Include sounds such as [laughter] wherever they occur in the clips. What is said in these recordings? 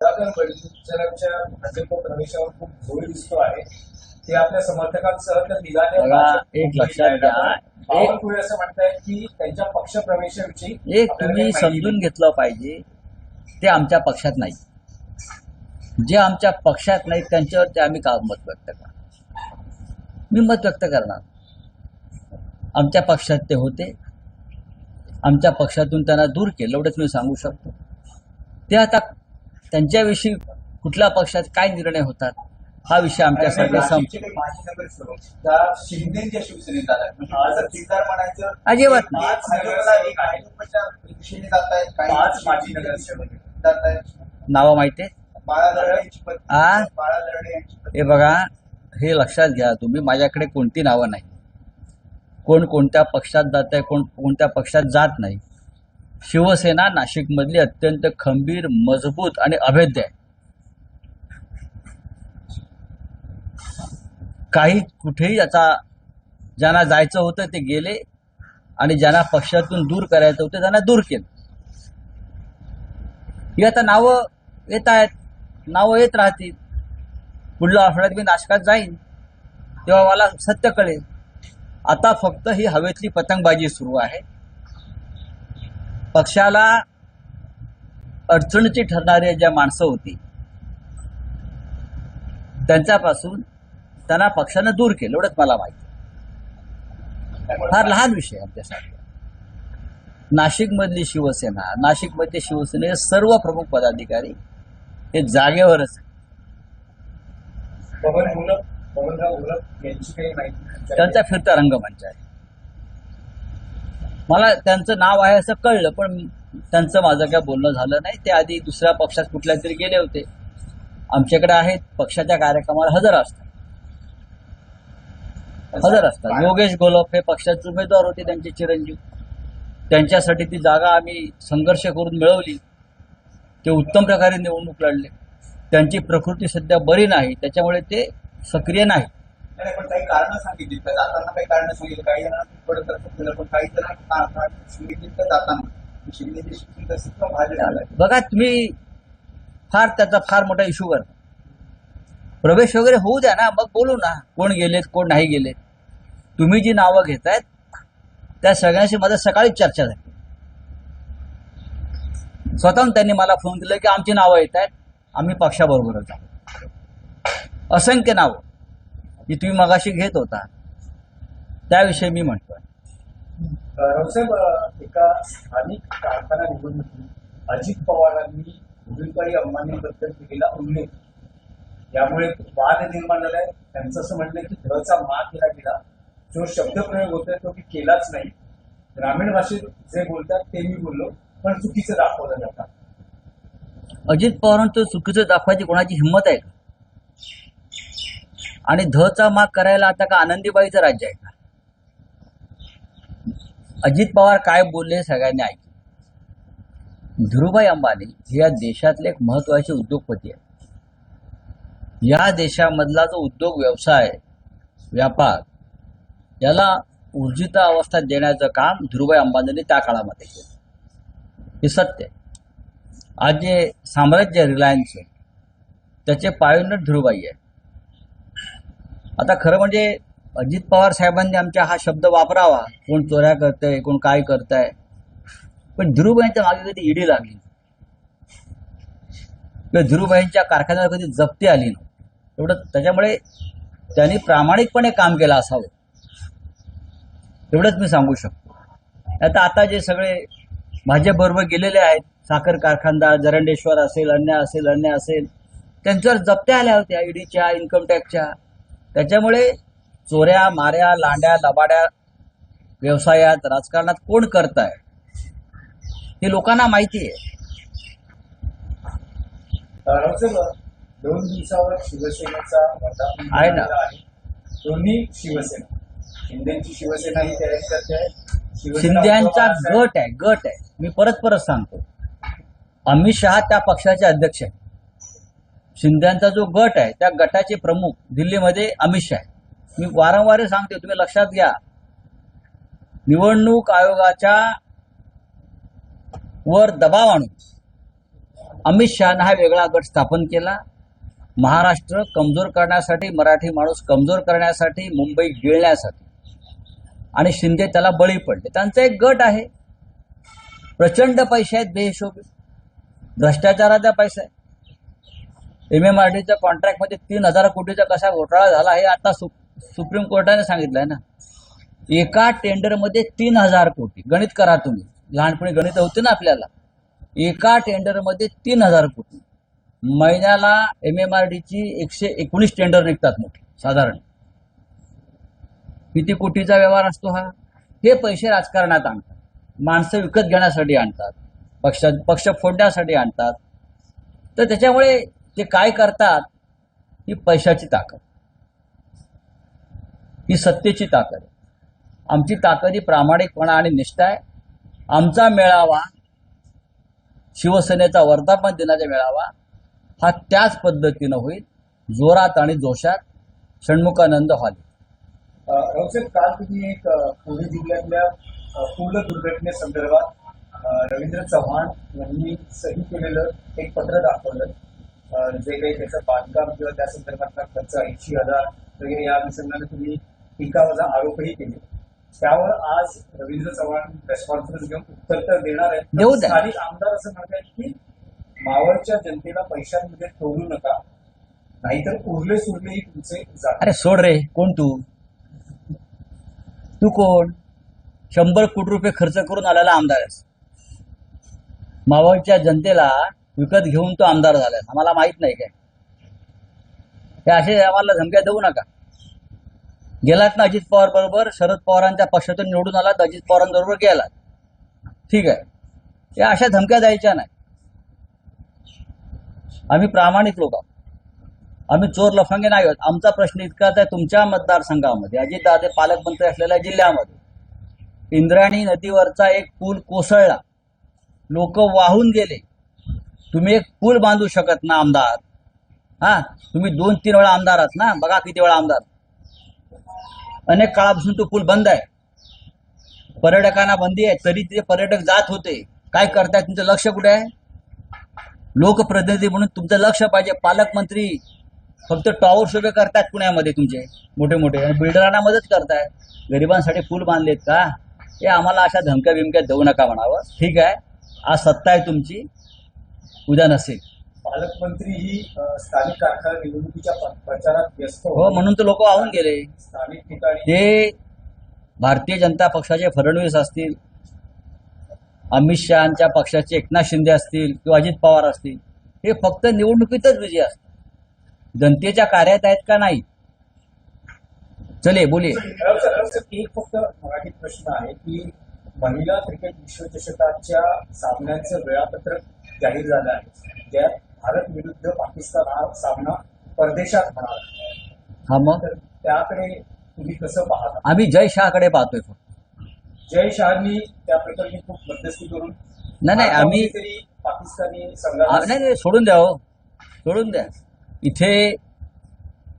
सुधाकर बळीरामच्या भाजप प्रवेशावर खूप जोर दिसतो आहे. ते आपल्या समर्थकांसह तर निघाले बघा, एक लक्षात घ्या. बावनकुळे असं म्हणतायत की त्यांच्या पक्ष प्रवेशाविषयी एक तुम्ही समजून घेतलं पाहिजे. ते आमच्या पक्षात नाही. जे आमच्या पक्षात नाही त्यांच्यावरती आम्ही का मत व्यक्त करणार? मी मत व्यक्त करणार. आमच्या पक्षात ते होते. आमच्या पक्षातून त्यांना दूर केलं. एवढंच मी सांगू शकतो. ते आता त्यांच्याविषयी कुठल्या पक्षात काय निर्णय होतात हा विषय आमच्यासाठी संप नाशिकचे काही माजी नगरसेवक त्या शिंदेच्या शिवसेनेत आल्या म्हणजे अजिबात नावं माहिती हे बघा हे लक्षात घ्या तुम्ही. माझ्याकडे कोणती नावं नाही. कोण कोणत्या पक्षात जात आहे कोण कोणत्या पक्षात जात नाही. शिवसेना नाशिकमधली अत्यंत खंबीर मजबूत आणि अभेद्य आहे. काही कुठेही आता ज्यांना जायचं होतं ते गेले आणि ज्यांना पक्षातून दूर करायचं होतं त्यांना दूर केलं. ही आता नावं येत आहेत नावं येत राहतील. पुढल्या आठवड्यात मी नाशकात जाईन तेव्हा मला सत्य कळेल. आता फक्त ही हवेतली पतंगबाजी सुरू आहे. पक्षाला अडचणीची ठरणारी ज्या माणसं होती त्यांच्यापासून त्यांना पक्षानं दूर केलं एवढंच मला माहिती. फार लहान विषय आमच्यासाठी. नाशिकमधली शिवसेना नाशिकमधले शिवसेने सर्व प्रमुख पदाधिकारी हे जागेवरच त्यांचा फिरता रंगमंच आहे. मला त्यांचं नाव आहे असं कळलं पण त्यांचं माझं काय बोलणं झालं नाही. ते आधी दुसऱ्या पक्षात कुठल्या तरी गेले होते. आमच्याकडे आहेत पक्षाच्या कार्यक्रमाला हजर असतात. हजर असतात. योगेश गोलप हे पक्षाचे उमेदवार होते त्यांचे चिरंजीव. त्यांच्यासाठी ती जागा आम्ही संघर्ष करून मिळवली. ते उत्तम प्रकारे निवडणूक लढले. त्यांची प्रकृती सध्या बरी नाही त्याच्यामुळे ते सक्रिय नाही नाही, पण काही कारण सांगितली. का जाताना काही कारण सांगितलं. काही जणांना पडत तसं पण काही जणांना का- का- सांगितली का जाताना. शिंदेची शिक्षण तसं का भाजप बघा तुम्ही फार त्याचा फार मोठा इश्यू करता प्रवेश वगैरे होऊ द्या ना मग बोलू ना कोण गेलेत कोण नाही गेलेत. तुम्ही जी नावं घेतायत त्या सगळ्यांशी माझं सकाळीच चर्चा झाली. स्वतःहून त्यांनी मला फोन केला की आमची नावं येत आहेत आम्ही पक्षाबरोबरच आहोत असंख्य नावं. जी तुम्ही मगाशी घेत होता. त्याविषयी मी म्हणतोय. रावसाहेब एका स्थानिक कारखाना निवडणुकीत अजित पवारांनी भूमिकाई अंबानीबद्दल केलेला उल्लेख. यामुळे वाद निर्माण झालाय. त्यांचं असं म्हणणं की धचा मा केला गेला. जो शब्दप्रयोग होतोय तो मी केलाच नाही. ग्रामीण भाषेत जे बोलतात ते मी बोललो पण चुकीचं दाखवलं जातं. अजित पवारांचं चुकीचं दाखवायची कोणाची हिंमत आहे का? आणि धचा माग करायला आता का आनंदीबाईचं राज्य आहे का? अजित पवार काय बोलले सगळ्यांनी ऐकले. धीरुभाई अंबानी हे या देशातले एक महत्त्वाचे उद्योगपती आहेत. या देशामधला जो उद्योग व्यवसाय व्यापार याला ऊर्जित अवस्था देण्याचं काम धीरुभाई अंबानींनी त्या काळामध्ये केलं. हे सत्य आज जे साम्राज्य रिलायन्सचं त्याचे पायोनियर धीरुभाई आहे आता खरं म्हणजे अजित पवार साहेबांनी आमच्या हा शब्द वापरावा. कोण चोऱ्या करतंय कोण काय करताय. पण धीरूभाईंच्या मागे कधी ईडी लागली किंवा धीरूभाईंच्या कधी जप्ती आली नव्हती एवढं त्याच्यामुळे त्यांनी प्रामाणिकपणे काम केलं असावं. एवढंच मी सांगू शकतो. आता आता जे सगळे भाजपबरोबर गेलेले आहेत साखर कारखानदार जरंडेश्वर असेल अन्य असेल अन्य असेल त्यांच्यावर जप्त्या आल्या होत्या ईडीच्या इन्कम टॅक्सच्या. त्याच्यामुळे चोऱ्या माऱ्या लांड्या लबाड्या व्यवसायात राजकारणात कोण करत आहे हे लोकांना माहिती आहे. दोन दिवसावर शिवसेनेचा आहे ना. दोन्ही शिवसेना शिंदेची शिवसेना ही करते आहे. शिंद्यांचा गट आहे गट आहे. मी परत परत सांगतो. अमित शहा त्या पक्षाचे अध्यक्ष आहे. शिंद्यांचा जो गट आहे त्या गटाचे प्रमुख दिल्लीमध्ये अमित शहा आहे मी वारंवार सांगते तुम्ही लक्षात घ्या. निवडणूक आयोगाच्या वर दबाव आणून अमित शहानं हा वेगळा गट स्थापन केला. महाराष्ट्र कमजोर करण्यासाठी मराठी माणूस कमजोर करण्यासाठी मुंबई गिळण्यासाठी. आणि शिंदे त्याला बळी पडले. त्यांचा एक गट आहे. प्रचंड पैसे आहेत बेहिशोबी. भ्रष्टाचाराचा पैसा आहे. एम एम आर कॉन्ट्रॅक्टमध्ये तीन हजार कोटीचा कसा घोटाळा झाला हे आता सु, सुप्रीम कोर्टाने सांगितलंय ना. एका टेंडरमध्ये तीन हजार कोटी. गणित करा तुम्ही. लहानपणी गणित होते ना आपल्याला. एका टेंडरमध्ये तीन हजार कोटी. महिन्याला एम एम आर डीची एकशे एकोणीस टेंडर निघतात मोठे साधारण. किती कोटीचा व्यवहार असतो हा? हे पैसे राजकारणात आणतात. माणसं विकत घेण्यासाठी आणतात. पक्ष पक्ष फोडण्यासाठी आणतात. तर त्याच्यामुळे ते काय करतात? ही पैशाची ताकद. ही सत्तेची ताकद आमची ताकद ही प्रामाणिकपणा आणि निष्ठा आहे. आमचा मेळावा शिवसेनेचा वर्धापन दिनाचा मेळावा हा त्याच पद्धतीनं होईल जोरात आणि जोशात. षण्मुखानंद हॉली. रावसाहेब काल तुम्ही एक पुणे जिल्ह्यातल्या पूल दुर्घटनेसंदर्भात रवींद्र चव्हाण यांनी सही केलेलं एक पत्र दाखवलं. जे काही त्याचं बांधकाम किंवा त्या संदर्भातला खर्च ऐंशी हजार वगैरे या अनुषंगाने तुम्ही टीकावजा आरोपही केले. त्यावर आज रवींद्र चव्हाण प्रेस कॉन्फरन्स घेऊन उत्तर तर देणार आहेत. स्थानिक आमदार असं म्हणतात की मावळच्या जनतेला पैशांमध्ये तोडू नका. नाहीतर उरले सुरलेही तुमचे अरे सोड रे कोण तू? तू कोण? शंभर कोटी रुपये खर्च करून आलेला आमदार आहेस. मावळच्या जनतेला विकत घेऊन तो आमदार झालाय. आम्हाला माहीत नाही काय. हे असे आम्हाला धमक्या देऊ नका. गेलात ना अजित पवार बरोबर शरद पवारांच्या पक्षातून निवडून आलात अजित पवारांबरोबर गेलात. ठीक आहे. या अशा धमक्या द्यायच्या नाही. आम्ही प्रामाणिक लोक आहोत. आम्ही चोर लफंगे नाही आहोत. आमचा प्रश्न इतकाच आहे तुमच्या मतदारसंघामध्ये. अजितदादा पालकमंत्री असलेल्या जिल्ह्यामध्ये. इंद्रायणी नदीवरचा एक पूल कोसळला. लोक वाहून गेले. तुम्ही एक पूल बांधू शकत ना आमदार? हा? तुम्ही दोन तीन वेळा आमदार आहात ना? बघा किती वेळा आमदार. अनेक काळापासून तो पूल बंद आहे. पर्यटकांना बंदी आहे तरी ते पर्यटक जात होते. काय करताय तुमचं लक्ष कुठे आहे? लोकप्रतिनिधी म्हणून तुमचं लक्ष पाहिजे. पालकमंत्री फक्त टॉवर शोभे करतायत पुण्यामध्ये तुमचे. मोठे मोठे आणि बिल्डरांना मदत करताय गरिबांसाठी पूल बांधलेत का? हे आम्हाला अशा धमक्या बिमक्या देऊ नका म्हणावं. ठीक आहे? आज सत्ता आहे तुमची. उद्या नसेल. पालकमंत्री ही स्थानिक कारखाना निवडणुकीच्या प्रचारात व्यस्त हो. म्हणून तर लोक वाहून गेले. स्थानिक ठिकाणी ते भारतीय जनता पक्षाचे फडणवीस असतील अमित शहाच्या पक्षाचे एकनाथ शिंदे असतील किंवा अजित पवार असतील हे फक्त निवडणुकीतच विजय असतात. जनतेच्या कार्यात आहेत का नाही? चले बोलिये एक फक्त मराठी प्रश्न आहे की महिला क्रिकेट विश्वचषकाच्या सामन्यांचं वेळापत्रक जाहीर झालं आहे. ज्यात भारत विरुद्ध पाकिस्तान हा सामना परदेशात होणार. हा मग? तर त्याकडे तुम्ही कसं पाहता? आम्ही जय शहाकडे पाहतोय फक्त. जय शहानी त्या प्रकरणी खूप मध्यस्थी करून नाही नाही आम्ही तरी पाकिस्तानी संघाला नाही नाही सोडून द्या हो. सोडून द्या. इथे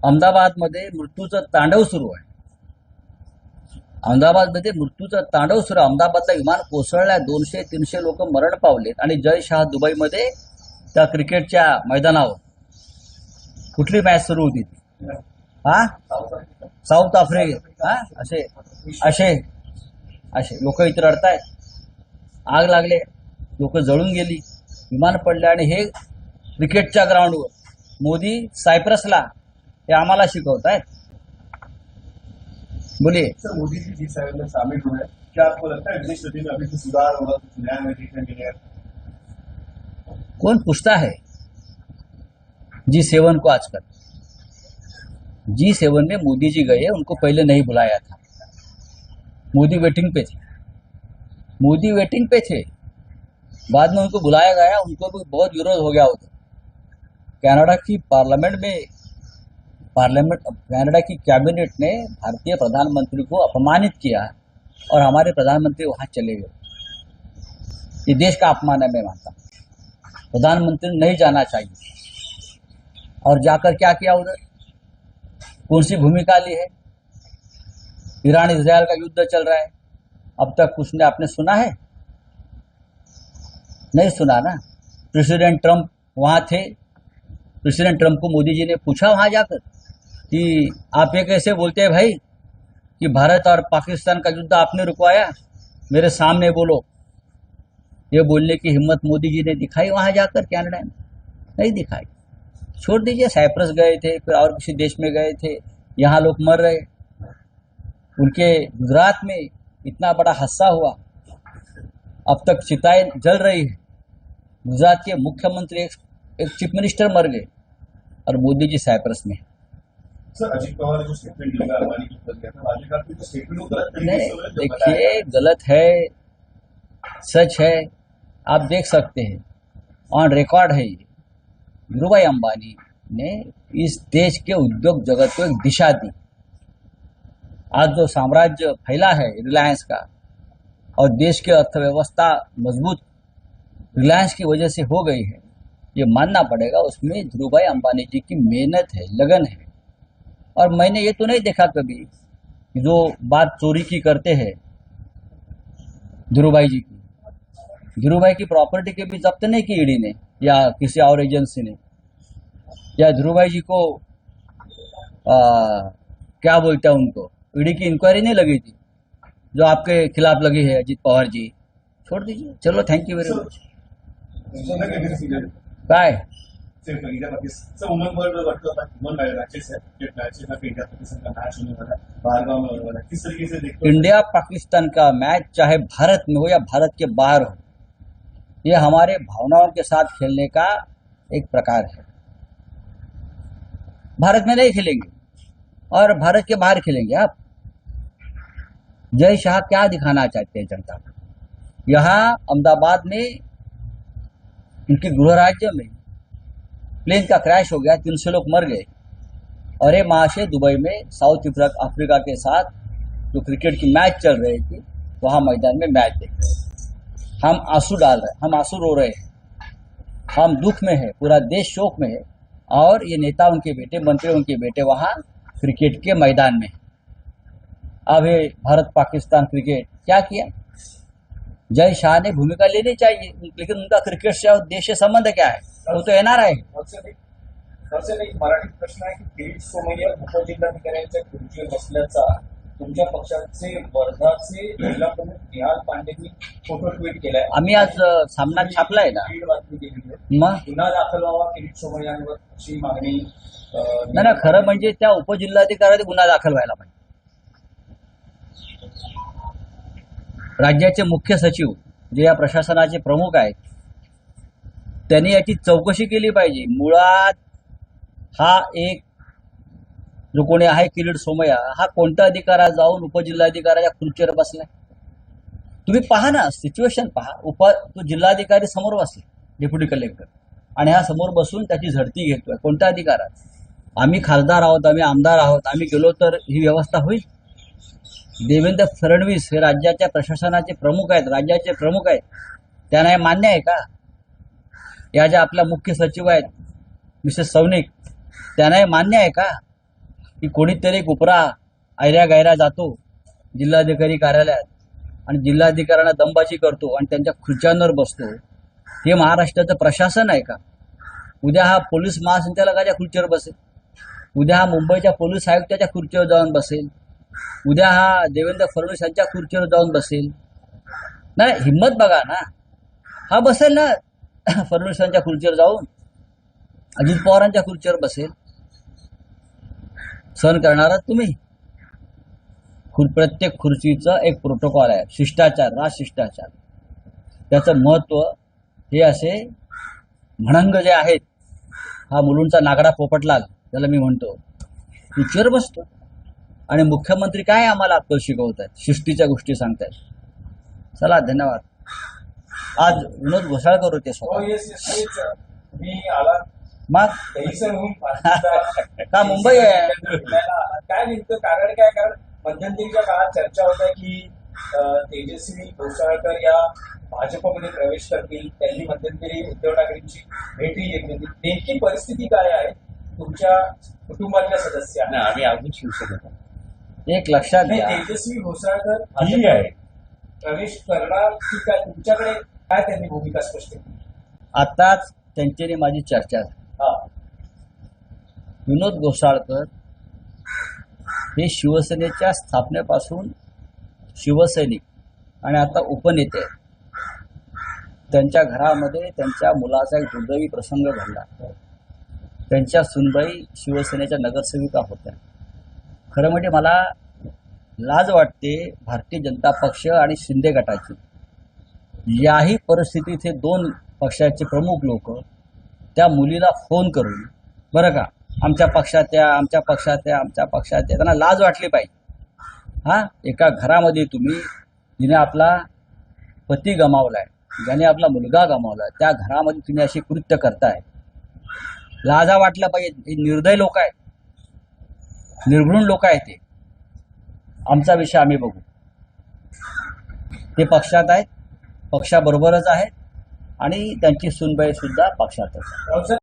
अहमदाबादमध्ये मृत्यूचं तांडव सुरू आहे. अहमदाबादमध्ये मृत्यूचं तांडव सुरू. अहमदाबादला विमान कोसळल्या दोनशे तीनशे लोक मरण पावलेत आणि जय शहा दुबईमध्ये त्या क्रिकेटच्या मैदानावर. कुठली मॅच सुरू होती? हा? साऊथ आफ्रिकेत. हा? असे असे असे. लोक इथे रडतायत. आग लागले. लोक जळून गेली. विमान पडले आणि हे क्रिकेटच्या ग्राउंडवर मोदी सायप्रसला हे आम्हाला शिकवत आहेत बोलिए। सर मोदी जी जिस साइड में शामिल हुए क्या आपको लगता है विदेश नीति में अभी सुधार होगा कुछ नया में देखने मिलेगा कौन पूछता है? जी सेवन को आजकल। जी सेवन में मोदी जी गए उनको पहले नहीं बुलाया था। मोदी वेटिंग पे थे। मोदी वेटिंग पे थे। बाद में उनको बुलाया गया उनको भी बहुत विरोध हो गया उधर। कनाडा की पार्लियामेंट में पार्लियामेंट कनाडा की कैबिनेट ने भारतीय प्रधानमंत्री को अपमानित किया और हमारे प्रधानमंत्री वहाँ चले गए। ये देश का अपमान है, मैं मानता प्रधानमंत्री नहीं जाना चाहिए। और जाकर क्या किया उधर कौन सी भूमिका ली है? ईरान इसराइल का युद्ध चल रहा है। अब तक उसने आपने सुना है? नहीं सुना ना। प्रेसिडेंट ट्रंप वहाँ थे। प्रेसिडेंट ट्रंप को मोदी जी ने पूछा वहाँ जाकर? कि आप ये कैसे बोलते हैं भाई कि भारत और पाकिस्तान का युद्ध आपने रुकवाया? मेरे सामने बोलो। ये बोलने की हिम्मत मोदी जी ने दिखाई वहाँ जाकर कैनेडा में। नहीं दिखाई। छोड़ दीजिए साइप्रस गए थे फिर और किसी देश में गए थे। यहाँ लोग मर रहे। उनके गुजरात में इतना बड़ा हादसा हुआ। अब तक चिताएँ जल रही है। गुजरात के मुख्यमंत्री एक, एक चीफ मिनिस्टर मर गए और मोदी जी साइप्रस में सर अजित पवार ने जो स्टेटमेंट दिया अंबानी के ऊपर दिया था राज्यपाल का जो स्टेटमेंट होता है नहीं देखिए गलत है सच है आप देख सकते हैं ऑन रिकॉर्ड है ये। धीरूभाई अंबानी ने इस देश के उद्योग जगत को एक दिशा दी। आज जो साम्राज्य फैला है रिलायंस का और देश की अर्थव्यवस्था मज़बूत रिलायंस की वजह से हो गई है ये मानना पड़ेगा उसमें धीरूभाई अंबानी जी की मेहनत है लगन है। और मैंने ये तो नहीं देखा कभी कि जो बात चोरी की करते हैं धीरूभाई जी की। धीरूभाई की प्रॉपर्टी के भी जब्त नहीं की ईडी ने या किसी और एजेंसी ने। या धीरूभाई जी को आ, क्या बोलते हैं उनको? ईडी की इंक्वायरी नहीं लगी थी? जो आपके खिलाफ लगी है अजीत पवार जी। छोड़ दीजिए। चलो थैंक यू वेरी मच काय sir woman world woman matches है क्रिकेट इंडिया पाकिस्तान का मैच होने वाला है बाहर गाँव में होने वाला है किस तरीके से देखते हो इंडिया पाकिस्तान का मैच चाहे भारत में हो या भारत के बाहर हो, ये हमारे भावनाओं के साथ खेलने का एक प्रकार है। भारत में नहीं खेलेंगे और भारत के बाहर खेलेंगे आप। जय शाह क्या दिखाना चाहते हैं जनता को? यहाँ अहमदाबाद में, उनके गृह राज्य में प्लेन का क्रैश हो गया, तीन सौ लोग मर गए। और ये महाशय दुबई में, साउथ अफ्रीका के साथ जो क्रिकेट की मैच चल रही थी, वहाँ मैदान में मैच देख रहे हम आँसू डाल रहे, हम आँसू रो रहे हैं। हम दुख में है, पूरा देश शोक में है। और ये नेता उनके बेटे, मंत्री उनके बेटे वहाँ क्रिकेट के मैदान में। अब ये भारत पाकिस्तान क्रिकेट क्या किया? जय शाह ने भूमिका लेनी चाहिए, लेकिन उनका क्रिकेट से और देश से संबंध क्या है? तो एक प्रश्न आहे की किरीट सोमय्या उपजिल्हाधिकाऱ्यांच्या खुर्चीवर बसल्याचा तुमच्या पक्षाचे वर्धाचे जिल्हा प्रमुख निहाल पांडेंनी फोटो ट्विट केलाय. आम्ही आज सामना छापलाय ना. बातमी मग? गुन्हा दाखल व्हावा किरीट सोमय्यांवर अशी मागणी नाही ना खरं म्हणजे त्या उपजिल्हाधिकाऱ्याने गुन्हा दाखल व्हायला पाहिजे. राज्याचे मुख्य सचिव जे या प्रशासनाचे प्रमुख आहेत त्यांनी याची चौकशी केली पाहिजे. मुळात हा एक जो कोणी आहे किरीट सोमय्या. हा कोणत्या अधिकारात जाऊन उपजिल्हाधिकाऱ्याच्या खुर्चीवर बसलाय? तुम्ही पहा ना सिच्युएशन पहा. उप तो जिल्हाधिकारी समोर बसले डेप्युटी कलेक्टर आणि हा समोर बसून त्याची झडती घेतोय. कोणत्या अधिकारात? आम्ही खासदार आहोत आम्ही आमदार आहोत आम्ही गेलो तर ही व्यवस्था होईल? देवेंद्र फडणवीस हे राज्याच्या प्रशासनाचे प्रमुख आहेत राज्याचे प्रमुख आहेत. त्यांना हे मान्य आहे का? या ज्या आपल्या मुख्य सचिव आहेत मिसेस सौनिक त्यांना हे मान्य आहे का? की कोणीतरी उपरा ऐऱ्या गायऱ्या जातो जिल्हाधिकारी कार्यालयात आणि जिल्हाधिकाऱ्यांना दमबाजी करतो आणि त्यांच्या खुर्च्यांवर बसतो. हे महाराष्ट्राचं प्रशासन आहे का? उद्या हा पोलीस महासंचालकाच्या खुर्चीवर बसेल. उद्या हा मुंबईच्या पोलीस आयुक्ताच्या खुर्चीवर जाऊन बसेल. उद्या हा देवेंद्र फडणवीस यांच्या खुर्चीवर जाऊन बसेल. नाही हिंमत बघा ना. हा बसेल ना. [coughs] फडणवीसांच्या खुर्चीवर जाऊन अजित पवारांच्या खुर्चीवर बसेल. सहन करणार तुम्ही? प्रत्येक खुर्चीचा एक प्रोटोकॉल आहे. शिष्टाचार राज शिष्टाचार त्याचं महत्त्व हे असे म्हणंग जे आहेत हा मुलूंचा नागडा पोपटलाल त्याला मी म्हणतो खुर्चीवर बसतो. आणि मुख्यमंत्री काय आम्हाला अक्कल शिकवत आहेत शिस्तीच्या गोष्टी सांगतायत. चला धन्यवाद. आज विनोद घोसाळकर होते हो स्वतः येस येस येस मी आला. मग? [laughs] का मुंबई आहे? काय नेमकं कारण काय कारण? मध्यंतरीच्या काळात चर्चा होत्या की तेजस्वी घोसाळकर या भाजपमध्ये प्रवेश करतील. त्यांनी मध्यंतरी उद्धव ठाकरेंची भेटही घेतली होती. नेमकी परिस्थिती काय आहे? तुमच्या कुटुंबातल्या सदस्यांना नाही आम्ही अजून शिवसेनेत एक लक्षात घ्या. तेजस्वी घोसाळकर ही आहे. प्रवेश करणार की काय तुमच्याकडे काय त्यांनी भूमिका स्पष्ट केली? आताच त्यांच्याने माझी चर्चा झाली. हा. विनोद गोसाळकर हे शिवसेनेच्या स्थापनेपासून शिवसैनिक आणि आता उपनेते. त्यांच्या घरामध्ये त्यांच्या मुलाचा एक दुर्दैवी प्रसंग घडला. त्यांच्या सुनबाई शिवसेनेच्या नगरसेविका होत्या. खरं म्हणजे मला लाज वाटते भारतीय जनता पक्ष आणि शिंदे गटाची. याही परिस्थितीत हे दोन पक्षाचे प्रमुख लोक त्या मुलीला फोन करून बरं का आमच्या पक्षात या आमच्या पक्षात या आमच्या पक्षात या. त्यांना लाज वाटली पाहिजे. हा एका घरामध्ये तुम्ही जिने आपला पती गमावलाय ज्याने आपला मुलगा गमावलाय त्या घरामध्ये तुम्ही अशी कृत्य करताय. लाजा वाटला पाहिजे. हे निर्दय लोक आहेत. निर्घृण लोक आहेत ते. आमचा विषय आम्ही बघू. ते पक्षात आहेत पक्षाबरोबरच आहेत आणि त्यांची सुनबाई सुद्धा पक्षातच